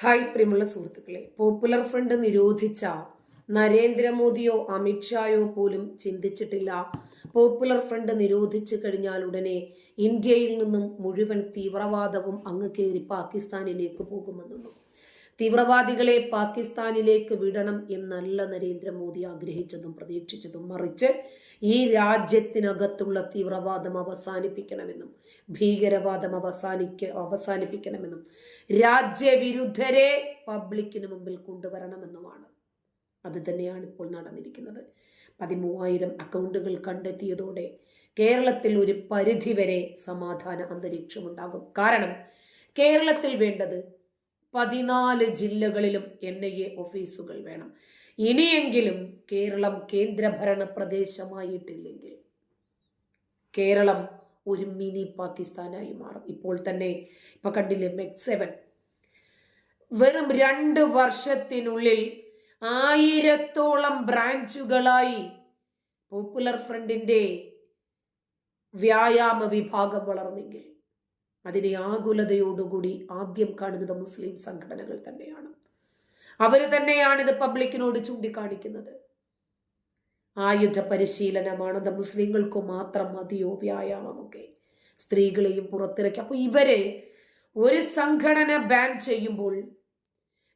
Hi പ്രിയമുള്ള സുഹൃത്തുക്കളെ. Popular front നിരോധിച്ച നരേന്ദ്രമോദിയോ അമിത്ഷായോ പോലും ചിന്തിച്ചിട്ടില്ല. പോപ്പുലർ ഫ്രണ്ട് നിരോധിച്ചു കഴിഞ്ഞാൽ ഉടനെ ഇന്ത്യയിൽ നിന്നും മുഴുവൻ തീവ്രവാദവും അങ്ങ് കയറി പാകിസ്ഥാനിലേക്ക് പോകുമെന്നൊന്നും. തീവ്രവാദികളെ പാകിസ്ഥാനിലേക്ക് വിടണം എന്നല്ല നരേന്ദ്രമോദി ആഗ്രഹിച്ചതും പ്രതീക്ഷിച്ചതും മറിച്ച് ഈ രാജ്യത്തിനകത്തുള്ള തീവ്രവാദം അവസാനിപ്പിക്കണമെന്നും ഭീകരവാദം അവസാനിക്ക അവസാനിപ്പിക്കണമെന്നും രാജ്യവിരുദ്ധരെ പബ്ലിക്കിന് മുമ്പിൽ കൊണ്ടുവരണമെന്നുമാണ്. അത് തന്നെയാണ് ഇപ്പോൾ നടന്നിരിക്കുന്നത്. പതിമൂവായിരം അക്കൗണ്ടുകൾ കണ്ടെത്തിയതോടെ കേരളത്തിൽ ഒരു പരിധിവരെ സമാധാന അന്തരീക്ഷമുണ്ടാകും. കാരണം കേരളത്തിൽ വേണ്ടത് പതിനാല് ജില്ലകളിലും എൻ ഐ എ ഓഫീസുകൾ വേണം. ഇനിയെങ്കിലും കേരളം കേന്ദ്രഭരണ പ്രദേശമായിട്ടില്ലെങ്കിൽ കേരളം ഒരു മിനി പാകിസ്ഥാനായി മാറും. ഇപ്പോൾ തന്നെ ഇപ്പൊ കണ്ടില്ലേ മെക് സെവൻ വെറും രണ്ട് വർഷത്തിനുള്ളിൽ ആയിരത്തോളം ബ്രാഞ്ചുകളായി പോപ്പുലർ ഫ്രണ്ടിന്റെ വ്യായാമ വിഭാഗം വളർന്നെങ്കിൽ അതിനെ ആകുലതയോടുകൂടി ആദ്യം കാണുന്നത് മുസ്ലിം സംഘടനകൾ തന്നെയാണ്. അവർ തന്നെയാണ് ഇത് പബ്ലിക്കിനോട് ചൂണ്ടിക്കാണിക്കുന്നത്. ആയുധ പരിശീലനമാണ് അത് മുസ്ലിങ്ങൾക്ക് മാത്രം മതിയോ? വ്യായാമമൊക്കെ സ്ത്രീകളെയും പുറത്തിറക്കി. അപ്പോൾ ഇവരെ ഒരു സംഘടന ബാൻ ചെയ്യുമ്പോൾ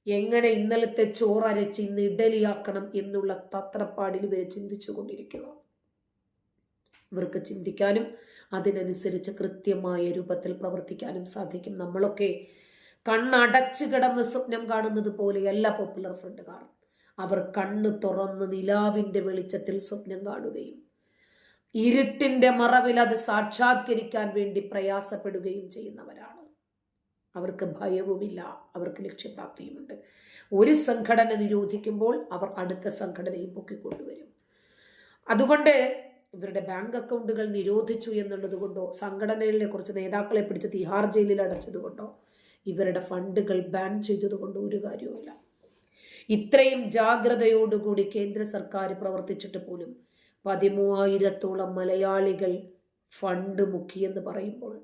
എങ്ങനെ ഇന്നലത്തെ ചോറരച്ച് ഇന്ന് ഇഡലിയാക്കണം എന്നുള്ള തത്രപ്പാടിൽ ഇവരെ ചിന്തിച്ചു കൊണ്ടിരിക്കുക ഇവർക്ക് ചിന്തിക്കാനും അതിനനുസരിച്ച് കൃത്യമായ രൂപത്തിൽ പ്രവർത്തിക്കാനും സാധിക്കും. നമ്മളൊക്കെ കണ്ണടച്ചു കിടന്ന് സ്വപ്നം കാണുന്നത് പോലെയല്ല പോപ്പുലർ ഫ്രണ്ടുകാർ അവർ കണ്ണ് തുറന്ന് നിലാവിന്റെ വെളിച്ചത്തിൽ സ്വപ്നം കാണുകയും ഇരുട്ടിന്റെ മറവിൽ അത് സാക്ഷാത്കരിക്കാൻ വേണ്ടി പ്രയാസപ്പെടുകയും ചെയ്യുന്നവരാണ്. അവർക്ക് ഭയവുമില്ല അവർക്ക് ലക്ഷ്യപ്രാപ്തിയുമുണ്ട്. ഒരു സംഘടന നിരോധിക്കുമ്പോൾ അവർ അടുത്ത സംഘടനയും പൊക്കിക്കൊണ്ടുവരും. അതുകൊണ്ട് ഇവരുടെ ബാങ്ക് അക്കൗണ്ടുകൾ നിരോധിച്ചു എന്നുള്ളത് കൊണ്ടോ സംഘടനയിലെ കുറച്ച് നേതാക്കളെ പിടിച്ച് തിഹാർ ജയിലിൽ അടച്ചതുകൊണ്ടോ ഇവരുടെ ഫണ്ടുകൾ ബാൻ ചെയ്തതുകൊണ്ടോ ഒരു കാര്യവുമില്ല. ഇത്രയും ജാഗ്രതയോടുകൂടി കേന്ദ്ര സർക്കാർ പ്രവർത്തിച്ചിട്ട് പോലും പതിമൂവായിരത്തോളം മലയാളികൾ ഫണ്ട് മുക്കിയെന്ന് പറയുമ്പോൾ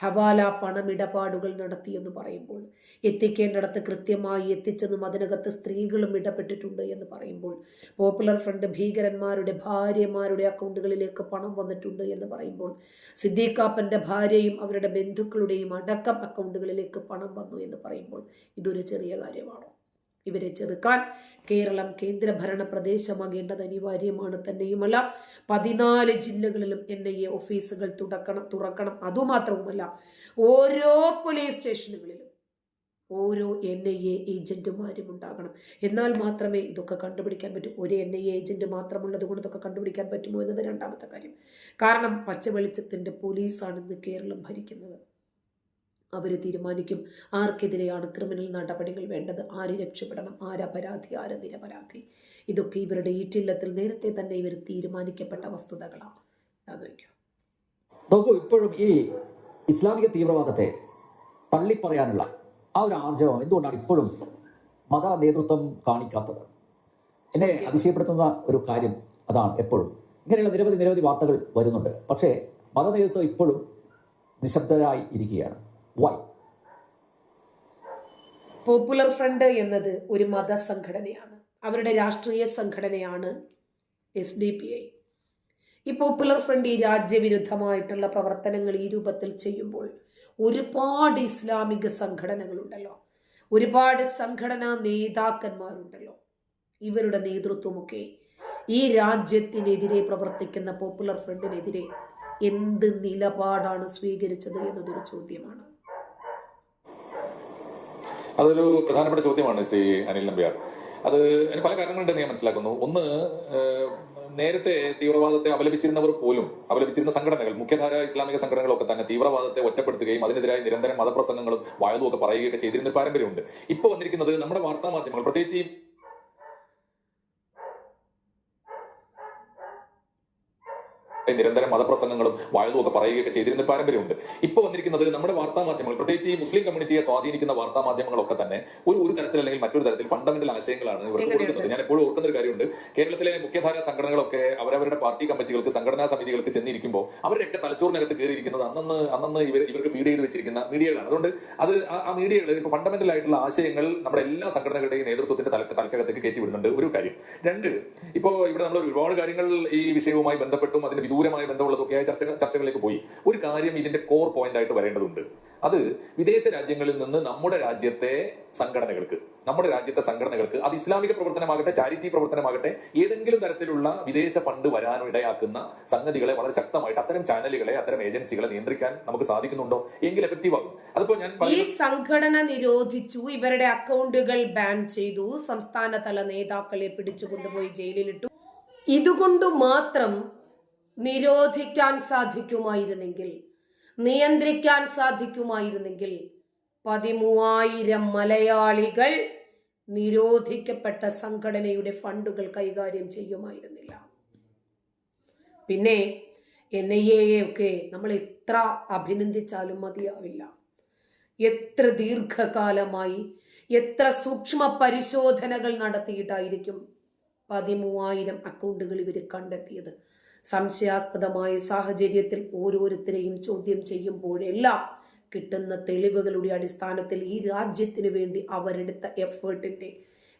ഹവാല പണമിടപാടുകൾ നടത്തിയെന്ന് പറയുമ്പോൾ എത്തിക്കേണ്ടിടത്ത് കൃത്യമായി എത്തിച്ചെന്നും അതിനകത്ത് സ്ത്രീകളും ഇടപെട്ടിട്ടുണ്ട് എന്ന് പറയുമ്പോൾ പോപ്പുലർ ഫ്രണ്ട് ഭീകരന്മാരുടെ ഭാര്യമാരുടെ അക്കൗണ്ടുകളിലേക്ക് പണം വന്നിട്ടുണ്ട് എന്ന് പറയുമ്പോൾ സിദ്ദീഖാപ്പന്റെ ഭാര്യയും അവരുടെ ബന്ധുക്കളുടെയും അടക്കം അക്കൗണ്ടുകളിലേക്ക് പണം വന്നു എന്ന് പറയുമ്പോൾ ഇതൊരു ചെറിയ കാര്യമാണോ? ഇവരെ ചെറുക്കാൻ കേരളം കേന്ദ്രഭരണ പ്രദേശമാകേണ്ടത് അനിവാര്യമാണ് തന്നെയുമല്ല. പതിനാല് ജില്ലകളിലും എൻ ഐ എ ഓഫീസുകൾ തുടക്കണം തുറക്കണം അതുമാത്രവുമല്ല ഓരോ പോലീസ് സ്റ്റേഷനുകളിലും ഓരോ എൻ ഐ എ ഏജന്റുമാരും ഉണ്ടാകണം. എന്നാൽ മാത്രമേ ഇതൊക്കെ കണ്ടുപിടിക്കാൻ പറ്റൂ. ഒരു എൻ ഐ എ ഏജന്റ് മാത്രമുള്ളത് കൊണ്ട് ഇതൊക്കെ കണ്ടുപിടിക്കാൻ പറ്റുമോ എന്നത് രണ്ടാമത്തെ കാര്യം. കാരണം പച്ച വെളിച്ചത്തിന്റെ പോലീസാണ് ഇന്ന് കേരളം ഭരിക്കുന്നത്. അവർ തീരുമാനിക്കും. ആർക്കെതിരെയാണ് ക്രിമിനൽ നടപടികൾ വേണ്ടത്? ആര് രക്ഷപ്പെടണം? ആരപരാധി ആര് നിരപരാധി? ഇതൊക്കെ ഇവരുടെ ഈറ്റില്ലത്തിൽ നേരത്തെ തന്നെ ഇവർ തീരുമാനിക്കപ്പെട്ട വസ്തുതകളാണ്. ആലോചിക്കും നോക്കൂ. ഇപ്പോഴും ഈ ഇസ്ലാമിക തീവ്രവാദത്തെ തള്ളിപ്പറയാനുള്ള ആ ഒരു ആർജവം എന്തുകൊണ്ടാണ് ഇപ്പോഴും മത നേതൃത്വം കാണിക്കാത്തത്? എന്നെ അതിശയപ്പെടുത്തുന്ന ഒരു കാര്യം അതാണ് എപ്പോഴും. ഇങ്ങനെയുള്ള നിരവധി നിരവധി വാർത്തകൾ വരുന്നുണ്ട്. പക്ഷേ മത നേതൃത്വം ഇപ്പോഴും നിശബ്ദരായി ഇരിക്കുകയാണ്. വൈ പോപ്പുലർ ഫ്രണ്ട് എന്നത് ഒരു മതസംഘടനയാണ്. അവരുടെ രാഷ്ട്രീയ സംഘടനയാണ് എസ് ഡി പി ഐ ഈ പോപ്പുലർ ഫ്രണ്ട് ഈ രാജ്യവിരുദ്ധമായിട്ടുള്ള പ്രവർത്തനങ്ങൾ ഈ രൂപത്തിൽ ചെയ്യുമ്പോൾ ഒരുപാട് ഇസ്ലാമിക സംഘടനകളുണ്ടല്ലോ. ഒരുപാട് സംഘടനാ നേതാക്കന്മാരുണ്ടല്ലോ. ഇവരുടെ നേതൃത്വമൊക്കെ ഈ രാജ്യത്തിനെതിരെ പ്രവർത്തിക്കുന്ന പോപ്പുലർ ഫ്രണ്ടിനെതിരെ എന്ത് നിലപാടാണ് സ്വീകരിച്ചത് എന്നതൊരു ചോദ്യമാണ്. അതൊരു പ്രധാനപ്പെട്ട ചോദ്യമാണ് ശ്രീ അനിൽ നമ്പ്യാർ. അത് അതിന് പല കാരണങ്ങളുണ്ടെന്ന് ഞാൻ മനസ്സിലാക്കുന്നു. ഒന്ന് നേരത്തെ തീവ്രവാദത്തെ അപലപിച്ചിരുന്നവർ പോലും അപലപിച്ചിരുന്ന സംഘടനകൾ മുഖ്യധാര ഇസ്ലാമിക സംഘടനകളൊക്കെ തന്നെ തീവ്രവാദത്തെ ഒറ്റപ്പെടുത്തുകയും അതിനെതിരായി നിരന്തരം മതപ്രസംഗങ്ങളും വായതും ഒക്കെ പറയുകയൊക്കെ ചെയ്തിരുന്ന പാരമ്പര്യമുണ്ട്. ഇപ്പൊ വന്നിരിക്കുന്നത് നമ്മുടെ വാർത്താ മാധ്യമങ്ങൾ പ്രത്യേകിച്ച് ഈ നിരന്തരം മതപ്രസംഗങ്ങളും ഒക്കെ പറയുകയൊക്കെ ചെയ്തിരുന്ന പാരമ്പര്യമുണ്ട്. ഇപ്പോൾ വന്നിരിക്കുന്നത് നമ്മുടെ വാർത്താ മാധ്യമങ്ങൾ പ്രത്യേകിച്ച് ഈ മുസ്ലിം കമ്മ്യൂണിറ്റിയെ സ്വാധീനിക്കുന്ന വാർത്താ മാധ്യമങ്ങളൊക്കെ തന്നെ ഒരു ഒരു തരത്തിൽ അല്ലെങ്കിൽ മറ്റൊരു തരത്തിൽ ഫണ്ടമെന്റൽ ആശയങ്ങളാണ് ഇവർക്ക് കൊടുക്കുന്നത്. ഞാൻ എപ്പോഴും ഓർക്കുന്ന ഒരു കാര്യമുണ്ട്. കേരളത്തിലെ മുഖ്യധാര സംഘടനകളൊക്കെ അവരവരുടെ പാർട്ടി കമ്മിറ്റികൾക്ക് സംഘടനാ സമിതികൾക്ക് ചെന്നിരിക്കുമ്പോൾ അവരുടെയൊക്കെ തലച്ചോറിനകത്ത് കയറിയിരിക്കുന്നത് അന്നന്ന് അന്നന്ന് ഇവർ ഇവർക്ക് ഫീഡ് ചെയ്ത് വെച്ചിരിക്കുന്ന മീഡിയകളാണ്. അതുകൊണ്ട് അത് ആ- മീഡിയകൾ ഇപ്പൊ ഫണ്ടമെന്റൽ ആയിട്ടുള്ള ആശയങ്ങൾ നമ്മുടെ എല്ലാ സംഘടനകളുടെയും നേതൃത്വത്തിന്റെ തലക്ക് തലക്കകത്തേക്ക് കയറ്റി വിടുന്നുണ്ട്. ഒരു കാര്യം. രണ്ട് ഇപ്പോ ഇവിടെ നമ്മൾ ഒരുപാട് കാര്യങ്ങൾ ഈ വിഷയവുമായി ബന്ധപ്പെട്ടും അതിന് വിദൂരമായി ബന്ധമുള്ളതൊക്കെയായ ചർച്ച ചർച്ചകളിലേക്ക് പോയി. ഒരു കാര്യം ഇതിന്റെ കോർ പോയിന്റ് ആയിട്ട് വരേണ്ടതുണ്ട്. അത് വിദേശ രാജ്യങ്ങളിൽ നിന്ന് നമ്മുടെ രാജ്യത്തെ സംഘടനകൾക്ക് നമ്മുടെ രാജ്യത്തെ സംഘടനകൾക്ക് അത് ഇസ്ലാമിക പ്രവർത്തനമാകട്ടെ ചാരിറ്റി പ്രവർത്തനമാകട്ടെ ഏതെങ്കിലും തരത്തിലുള്ള വിദേശ ഫണ്ട് വരാനോ ഇടയാക്കുന്ന സംഗതികളെ വളരെ ശക്തമായിട്ട് അത്തരം ചാനലുകളെ അത്തരം ഏജൻസികളെ നിയന്ത്രിക്കാൻ നമുക്ക് സാധിക്കുന്നുണ്ടോ? എങ്കിൽ എഫക്റ്റീവ് ആകും. അതിപ്പോ ഞാൻ ഈ സംഘടന നിരോധിച്ചു ഇവരുടെ അക്കൗണ്ടുകൾ ബാൻ ചെയ്തു സംസ്ഥാന തല നേതാക്കളെ പിടിച്ചുകൊണ്ടുപോയി ജയിലിലിട്ടു. ഇതുകൊണ്ട് മാത്രം നിരോധിക്കാൻ സാധിക്കുമായിരുന്നെങ്കിൽ നിയന്ത്രിക്കാൻ സാധിക്കുമായിരുന്നെങ്കിൽ പതിമൂവായിരം മലയാളികൾ നിരോധിക്കപ്പെട്ട സംഘടനയുടെ ഫണ്ടുകൾ കൈകാര്യം ചെയ്യുമായിരുന്നില്ല. പിന്നെ എൻ ഐ എയൊക്കെ നമ്മൾ എത്ര അഭിനന്ദിച്ചാലും മതിയാവില്ല. എത്ര ദീർഘകാലമായി എത്ര സൂക്ഷ്മ പരിശോധനകൾ നടത്തിയിട്ടായിരിക്കും പതിമൂവായിരം അക്കൗണ്ടുകൾ ഇവർ കണ്ടെത്തിയത്. സംശയാസ്പദമായ സാഹചര്യത്തിൽ ഓരോരുത്തരെയും ചോദ്യം ചെയ്യുമ്പോഴെല്ലാം കിട്ടുന്ന തെളിവുകളുടെ അടിസ്ഥാനത്തിൽ ഈ രാജ്യത്തിന് വേണ്ടി അവരെടുത്ത എഫേർട്ടിന്റെ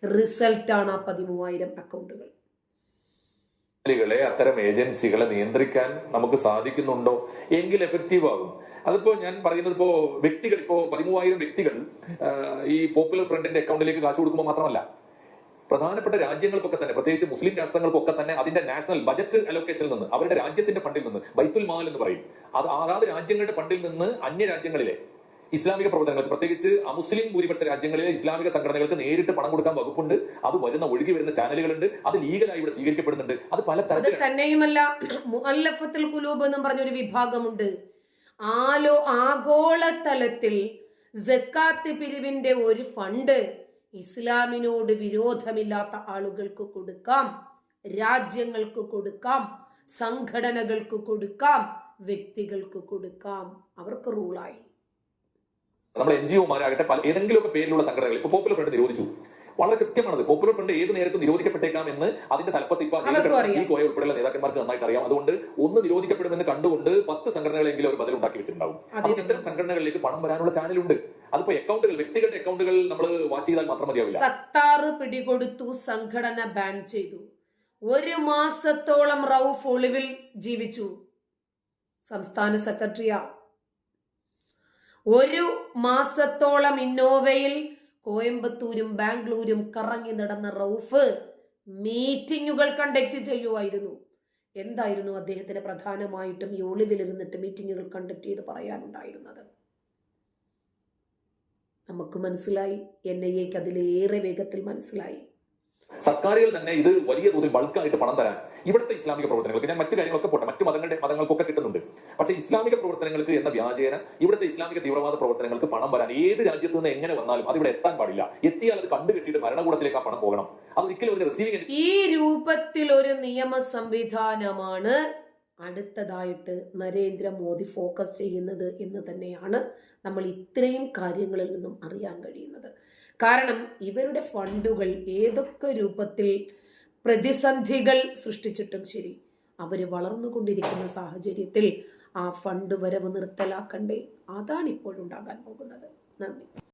റിസൾട്ടാണ് ആ പതിമൂവായിരം അക്കൗണ്ടുകൾ െ. അത്തരം ഏജൻസികളെ നിയന്ത്രിക്കാൻ നമുക്ക് സാധിക്കുന്നുണ്ടോ? എങ്കിൽ എഫക്റ്റീവ് ആകും. അതിപ്പോ ഞാൻ പറയുന്നത് ഇപ്പോ വ്യക്തികൾ ഇപ്പോ പതിമൂവായിരം വ്യക്തികൾ ഈ പോപ്പുലർ ഫ്രണ്ടിന്റെ അക്കൗണ്ടിലേക്ക് കാശ് കൊടുക്കുമ്പോൾ മാത്രമല്ല പ്രധാനപ്പെട്ട രാജ്യങ്ങൾക്കൊക്കെ തന്നെ പ്രത്യേകിച്ച് മുസ്ലിം രാഷ്ട്രങ്ങൾക്കൊക്കെ തന്നെ അതിന്റെ നാഷണൽ ബജറ്റ് അലോക്കേഷനിൽ നിന്ന് അവരുടെ രാജ്യത്തിന്റെ ഫണ്ടിൽ നിന്ന് ബൈത്തുൽ മാൽ എന്ന് പറയും. അത് അതാത് രാജ്യങ്ങളുടെ ഫണ്ടിൽ നിന്ന് അന്യ രാജ്യങ്ങളിലെ ഇസ്ലാമിക പ്രവർത്തനങ്ങൾക്ക് പ്രത്യേകിച്ച് അമുസ്ലിം ഭൂരിപക്ഷ രാജ്യങ്ങളിലെ ഇസ്ലാമിക സംഘടനകൾക്ക് നേരിട്ട് പണം കൊടുക്കാൻ വകുപ്പുണ്ട്. അത് വരുന്ന ഒഴുകി വരുന്ന ചാനലുകളുണ്ട്. അത് ലീഗലായി ഇവിടെ സ്വീകരിക്കപ്പെടുന്നുണ്ട്. അത് പല തരത്തിൽ തന്നെയുമല്ല മുഅല്ലഫത്തുൽ കുലൂബ് എന്നും പറഞ്ഞൊരു വിഭാഗമുണ്ട്. ആലോ ആഗോളതലത്തിൽ ജക്കാത്ത് പിരിവിന്റെ ഒരു ഫണ്ട് ഇസ്ലാമിനോട് വിരോധമില്ലാത്ത ആളുകൾക്ക് കൊടുക്കാം രാജ്യങ്ങൾക്ക് കൊടുക്കാം സംഘടനകൾക്ക് കൊടുക്കാം വ്യക്തികൾക്ക് കൊടുക്കാം. അവർക്ക് റൂളായി. നമ്മുടെ എൻ ജി ഒമാരാകട്ടെ ഏതെങ്കിലും ഏതെങ്കിലുമൊക്കെ പേരിലുള്ള സംഘടനകൾ ഇപ്പൊ പോപ്പുലർ ഫ്രണ്ട് നിരോധിച്ചു. വളരെ കൃത്യമാണത്. പോപ്പുലർ ഫ്രണ്ട് ഏത് നേരത്തും നിരോധിക്കപ്പെട്ടേക്കാം എന്ന് അതിന്റെ തലപ്പത്ത് ഇപ്പൊ. ഈ കോയ ഉൾപ്പെടെയുള്ള നേതാക്കന്മാർക്ക് നന്നായിട്ട് അറിയാം അതുകൊണ്ട് ഒന്ന് നിരോധിക്കപ്പെടുമെന്ന് കണ്ടുകൊണ്ട് പത്ത് സംഘടനകളെങ്കിലും അവർ ബദൽ ഉണ്ടാക്കി വെച്ചിട്ടുണ്ടാവും അതുകൊണ്ട് ഇത്തരം സംഘടനകളിലേക്ക് പണം വരാനുള്ള ചാനലുണ്ട്. അതിപ്പോ അക്കൗണ്ടുകൾ വ്യക്തികളുടെ അക്കൗണ്ടുകൾ നമ്മൾ വാച്ച് ചെയ്താൽ മാത്രം മതിയാവില്ല. സത്താറ് പിടികൊടുത്തു സംഘടന ബാൻ ചെയ്തു. ഒരു മാസത്തോളം റൌഫ് ഒളിവിൽ ജീവിച്ചു. സംസ്ഥാന സെക്രട്ടറിയാ ഒരു മാസത്തോളം ഇന്നോവയിൽ കോയമ്പത്തൂരും ബാംഗ്ലൂരും കറങ്ങി നടന്ന റൌഫ് മീറ്റിങ്ങുകൾ കണ്ടക്ട് ചെയ്യുമായിരുന്നു എന്തായിരുന്നു അദ്ദേഹത്തിന് പ്രധാനമായിട്ടും ഈ ഒളിവിലിരുന്നിട്ട് മീറ്റിങ്ങുകൾ കണ്ടക്ട് ചെയ്ത് പറയാനുണ്ടായിരുന്നത്? നമുക്ക് മനസ്സിലായി എൻ ഐ എക്ക് അതിലേറെ വേഗത്തിൽ മനസ്സിലായി. സർക്കാരുകൾ തന്നെ ഇത് വലിയ തോതിൽ ബൾക്കായിട്ട് പണം തരാൻ ഇവിടുത്തെ ഇസ്ലാമിക പ്രവർത്തനങ്ങൾക്ക് ഞാൻ മറ്റു കാര്യങ്ങളൊക്കെ പോട്ടെ മറ്റു മതങ്ങളുടെ മതങ്ങൾക്കൊക്കെ കിട്ടുന്നുണ്ട്. പക്ഷേ ഇസ്ലാമിക പ്രവർത്തനങ്ങൾക്ക് എന്ന വ്യാജേന ഇവിടുത്തെ ഇസ്ലാമിക തീവ്രവാദ പ്രവർത്തനങ്ങൾക്ക് പണം വരാൻ ഏത് രാജ്യത്ത് നിന്ന് എങ്ങനെ വന്നാലും അത് ഇവിടെ എത്താൻ പാടില്ല. എത്തിയാൽ അത് കണ്ടുകെട്ടിയിട്ട് ഭരണകൂടത്തിലേക്ക് ആ പണം പോകണം. അത് ഒരിക്കലും ഒരു റിസീവിംഗ് ഈ രൂപത്തിൽ ഒരു നിയമ സംവിധാനമാണ് അടുത്തതായിട്ട് നരേന്ദ്രമോദി ഫോക്കസ് ചെയ്യുന്നത് എന്ന് തന്നെയാണ് നമ്മൾ ഇത്രയും കാര്യങ്ങളിൽ നിന്നും അറിയാൻ കഴിയുന്നത്. കാരണം ഇവരുടെ ഫണ്ടുകൾ ഏതൊക്കെ രൂപത്തിൽ പ്രതിസന്ധികൾ സൃഷ്ടിച്ചിട്ടും ശരി അവർ വളർന്നുകൊണ്ടിരിക്കുന്ന സാഹചര്യത്തിൽ ആ ഫണ്ട് വരവ് നിർത്തലാക്കണ്ടേ? അതാണ് ഇപ്പോഴുണ്ടാകാൻ പോകുന്നത്. നന്ദി.